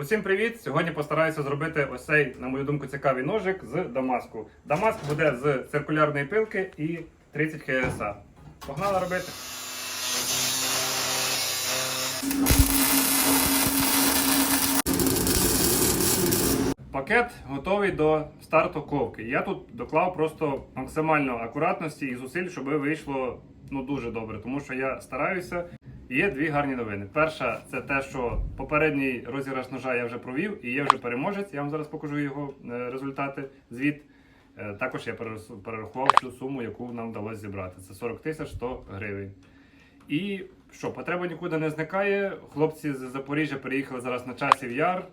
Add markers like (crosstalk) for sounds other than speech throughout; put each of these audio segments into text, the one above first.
Усім привіт! Сьогодні постараюся зробити ось цей, на мою думку, цікавий ножик з Дамаску. Дамаск буде з циркулярної пилки і 30 ХСА. Погнали робити! Пакет готовий до старту ковки. Я тут доклав просто максимально акуратності і зусиль, щоб вийшло ну дуже добре, тому що я стараюся. Є дві гарні новини. Перша це те, що попередній розіграш ножа я вже провів і є вже переможець. Я вам зараз покажу його е, результати. Звіт. Е, Також я перерахував всю суму, яку нам вдалося зібрати. Це 40 тисяч 100 гривень. І що, потреба нікуди не зникає. Хлопці з Запоріжжя переїхали зараз на часів яр.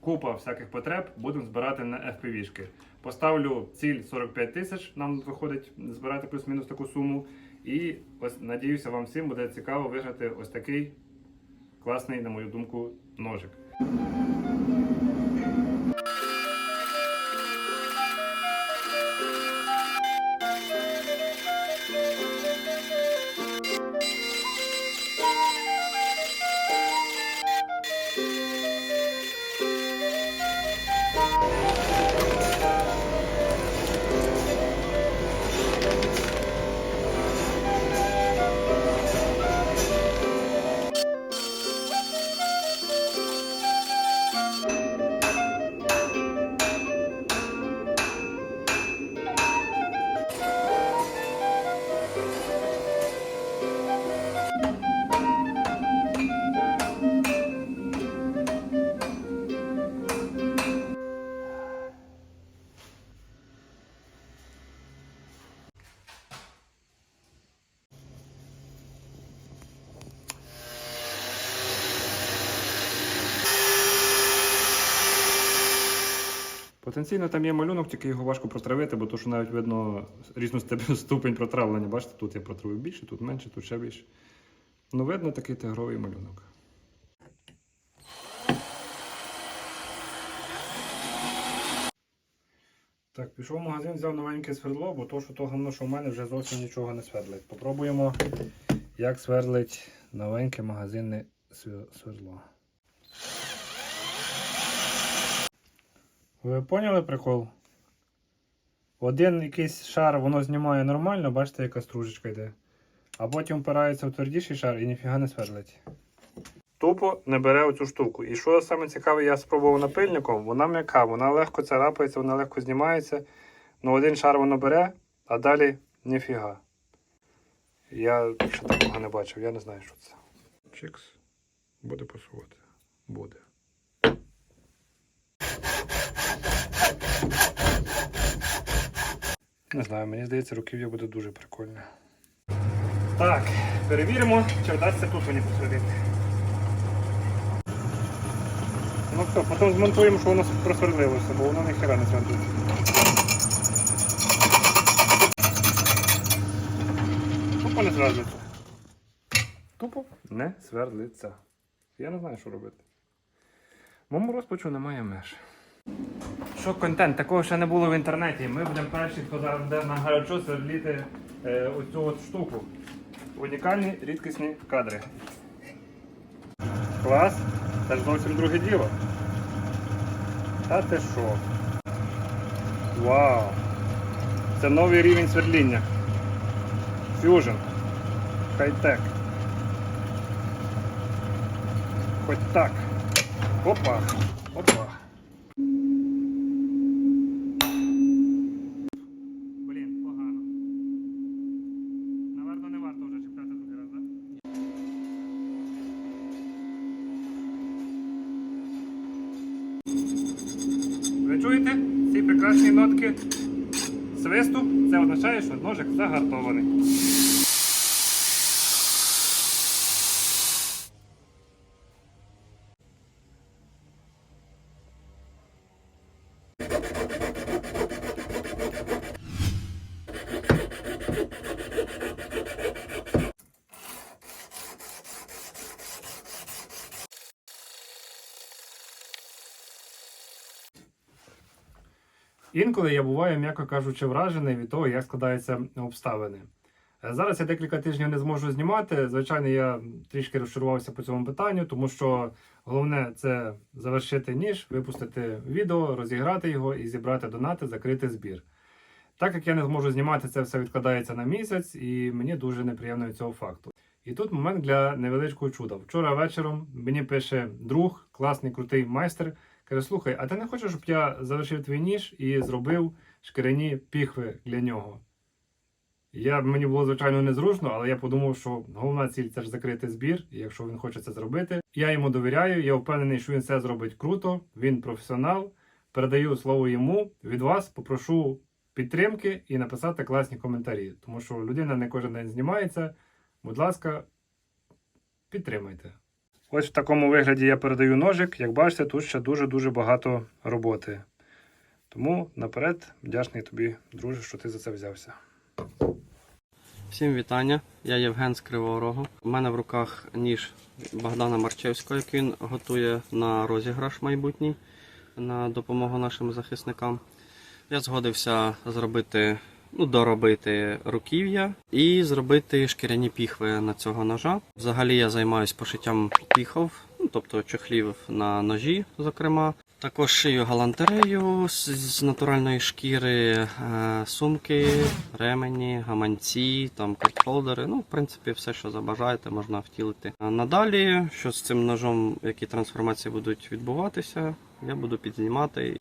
Купа всяких потреб. Будемо збирати на FPV-шки. Поставлю ціль 45 тисяч. Нам виходить збирати плюс-мінус таку суму. І ось надіюся, вам всім буде цікаво виграти ось такий класний, на мою думку, ножик. Потенційно там є малюнок, тільки його важко протравити, бо то, що навіть видно різну (laughs) ступень протравлення. Бачите, тут я протравив більше, тут менше, тут ще більше. Ну, видно такий тигровий малюнок. Так, пішов в магазин, взяв новеньке свердло, бо то, що то гамно, що в мене вже зовсім нічого не свердлить. Попробуємо, як сверлить новеньке магазинне свердло. Ви поняли прикол? Один якийсь шар воно знімає нормально, бачите, яка стружечка йде. А потім впирається в твердіший шар і ніфіга не сверлить. Тупо не бере оцю штуку. І що саме цікаве, я спробував напильником, вона м'яка, вона легко царапається, вона легко знімається. Ну один шар воно бере, а далі ніфіга. Я ще такого не бачив, я не знаю, що це. Чикс. Буде посувати. Буде. Не знаю, мені здається, руків'я буде дуже прикольне. Так, перевіримо, чи вдасться тут мені посвятити. Ну все, потім змонтуємо, що воно просверлилося, бо воно ніхера не сверлиться. Тупо не сверлиться. Тупо не сверлиться. Я не знаю, що робити. Моєму розпачу немає меж. Що контент? Такого ще не було в інтернеті. Ми будемо перші, хто зараз буде на гарячу сверліти е, оцю от штуку. Унікальні рідкісні кадри. Клас. Це ж зовсім друге діло. Та ти що? Вау! Це новий рівень свердління. Fusion. Хай-тек. Хоч так. Опа. Опа. Чуєте ці прекрасні нотки свисту? Це означає, що ножик загартований. Інколи я буваю, м'яко кажучи, вражений від того, як складаються обставини. Е, Зараз я декілька тижнів не зможу знімати. Звичайно, я трішки розчарувався по цьому питанню, тому що головне це завершити ніж, випустити відео, розіграти його і зібрати донати, закрити збір. Так як я не зможу знімати, це все відкладається на місяць, і мені дуже неприємно від цього факту. І тут момент для невеличкого чуда. Вчора вечором мені пише друг, класний крутий майстер. Каже: слухай, а ти не хочеш, щоб я завершив твій ніж і зробив шкіряні піхви для нього? Я, мені було звичайно незручно, але я подумав, що головна ціль це ж закрити збір, якщо він хоче це зробити. Я йому довіряю, я впевнений, що він все зробить круто, він професіонал. Передаю слово йому. Від вас попрошу підтримки і написати класні коментарі, тому що людина не кожен день знімається. Будь ласка, підтримайте. Ось в такому вигляді я передаю ножик. Як бачите, тут ще дуже-дуже багато роботи. Тому наперед вдячний тобі, друже, що ти за це взявся. Всім вітання. Я Євген з Кривого Рогу. У мене в руках ніж Богдана Марчевського, який він готує на розіграш майбутній на допомогу нашим захисникам. Я згодився зробити, ну, доробити руків'я і зробити шкіряні піхви на цього ножа. Взагалі я займаюся пошиттям піхов, ну, тобто чохлів на ножі, зокрема. Також шию галантерею з, натуральної шкіри, е, сумки, ремені, гаманці, там картхолдери. Ну, в принципі, все, що забажаєте, можна втілити. Надалі, що з цим ножом, які трансформації будуть відбуватися, я буду підзнімати.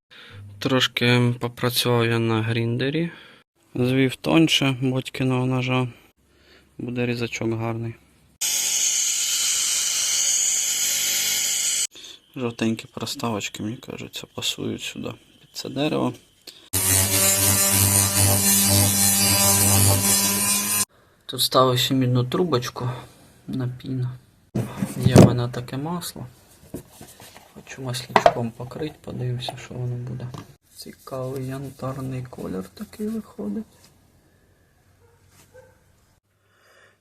Трошки попрацював я на гріндері. Звів тоньше батькиного ножа. Буде різачок гарний. Жовтенькі проставочки, мені кажеться, пасують сюди під це дерево. Тут ставив ще мідну трубочку на піну. Є в мене таке масло. Хочу маслячком покрити, подивлюся, що воно буде. Цікавий янтарний колір такий виходить.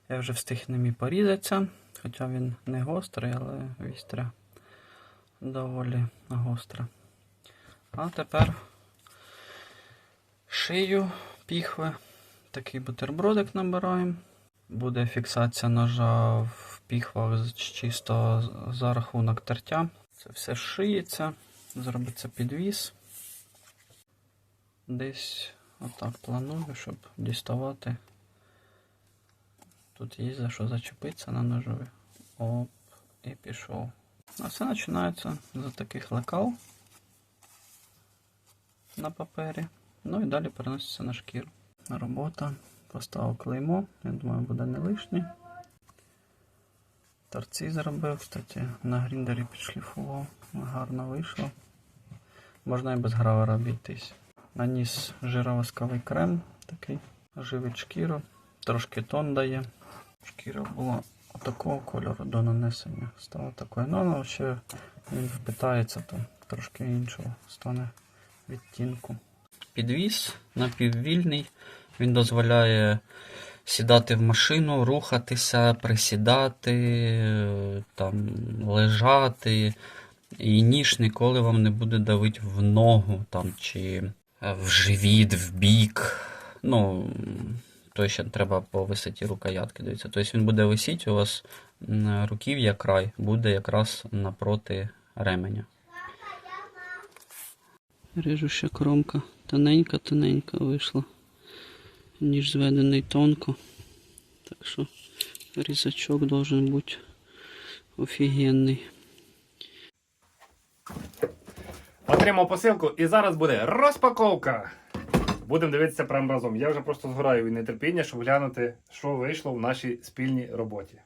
Я вже встиг ним і порізатися, хоча він не гострий, але вістря доволі гостра. А тепер шию піхви. Такий бутербродик набираємо. Буде фіксація ножа в піхвах чисто за рахунок тертя. Це все шиється, зробиться підвіс. Десь отак планую, щоб діставати. Тут є за що зачепитися на ножові. Оп, і пішов. А все починається з таких лекал на папері. Ну і далі переноситься на шкіру. Робота. Поставив клеймо, я думаю, буде не лишнє. Торці зробив, кстати, на гріндері підшліфував. Гарно вийшло. Можна і без гравера обійтись. Наніс жировосковий крем такий, живить шкіру, трошки тон дає. Шкіра була такого кольору до нанесення стала такою. Ну, ще він впитається, то трошки іншого стане відтінку. Підвіз напіввільний. Він дозволяє сідати в машину, рухатися, присідати, там, лежати. І ніж ніколи вам не буде давити в ногу там, чи в живіт, в бік. Ну, то ще треба по висоті рукоятки. Дивіться. Тобто він буде висіти, у вас руків'я край буде якраз напроти ременя. Режу ще кромка. Тоненька-тоненька вийшла. Ніж зведений тонко. Так що різачок должен бути офігенний. Отримав посилку і зараз буде розпаковка. Будемо дивитися прямо разом. Я вже просто згораю від нетерпіння, щоб глянути, що вийшло в нашій спільній роботі.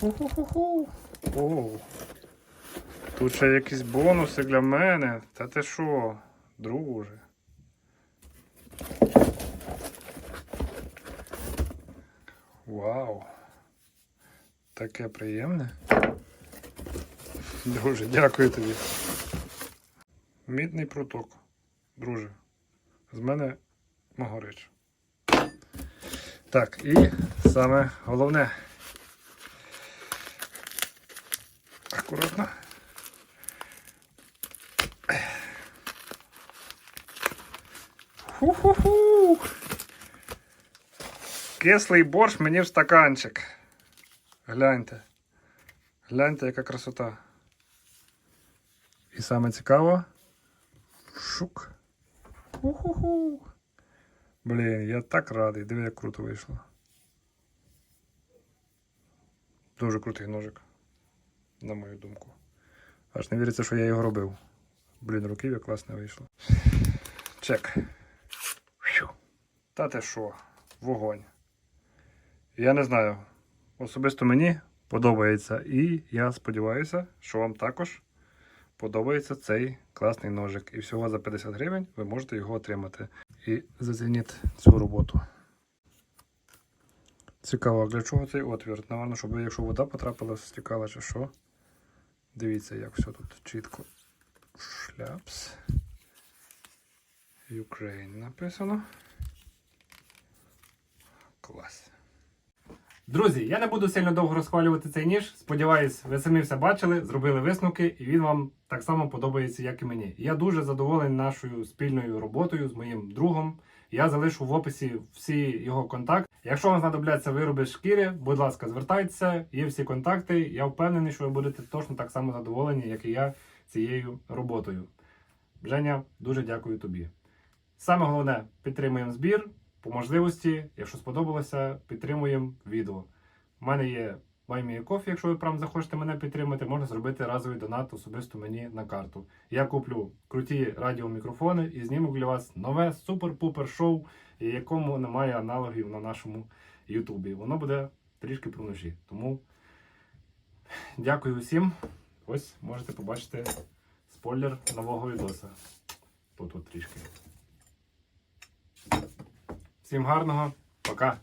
Ху-ху-ху-ху. Тут ще якісь бонуси для мене. Та ти що, друже? Вау. Таке приємне. Друже, дякую тобі. Мідний проток. Друже. З мене Могорич. Так, і саме головне. Акуратно. Ху-ху-ху. Кислий борщ мені в стаканчик. Гляньте. Гляньте, яка красота. І саме цікаво. Шук. Ху-ху-ху. Блін, я так радий. Диви, як круто вийшло. Дуже крутий ножик. На мою думку. Аж не віриться, що я його робив. Блін, руків'я класно вийшло. Чек. Та ти що? Вогонь. Я не знаю. Особисто мені подобається. І я сподіваюся, що вам також подобається цей класний ножик. І всього за 50 гривень ви можете його отримати. І зацініть цю роботу. Цікаво, для чого цей отвір? Наверно, щоб якщо вода потрапила, стікала чи що. Дивіться, як все тут чітко. Шляпс. Ukraine написано. Клас. Друзі, я не буду сильно довго розхвалювати цей ніж. Сподіваюсь, ви самі все бачили, зробили висновки, і він вам так само подобається, як і мені. Я дуже задоволений нашою спільною роботою з моїм другом. Я залишу в описі всі його контакти. Якщо вам знадобляться вироби шкіри, будь ласка, звертайтеся, є всі контакти. Я впевнений, що ви будете точно так само задоволені, як і я цією роботою. Женя, дуже дякую тобі. Саме головне, підтримуємо збір по можливості. Якщо сподобалося, підтримуємо відео. У мене є Кофі, якщо ви прям захочете мене підтримати, можна зробити разовий донат особисто мені на карту. Я куплю круті радіомікрофони і зніму для вас нове супер-пупер шоу, якому немає аналогів на нашому Ютубі. Воно буде трішки про ножі. Тому дякую усім. Ось можете побачити спойлер нового відоса. Тут трішки. Всім гарного, пока!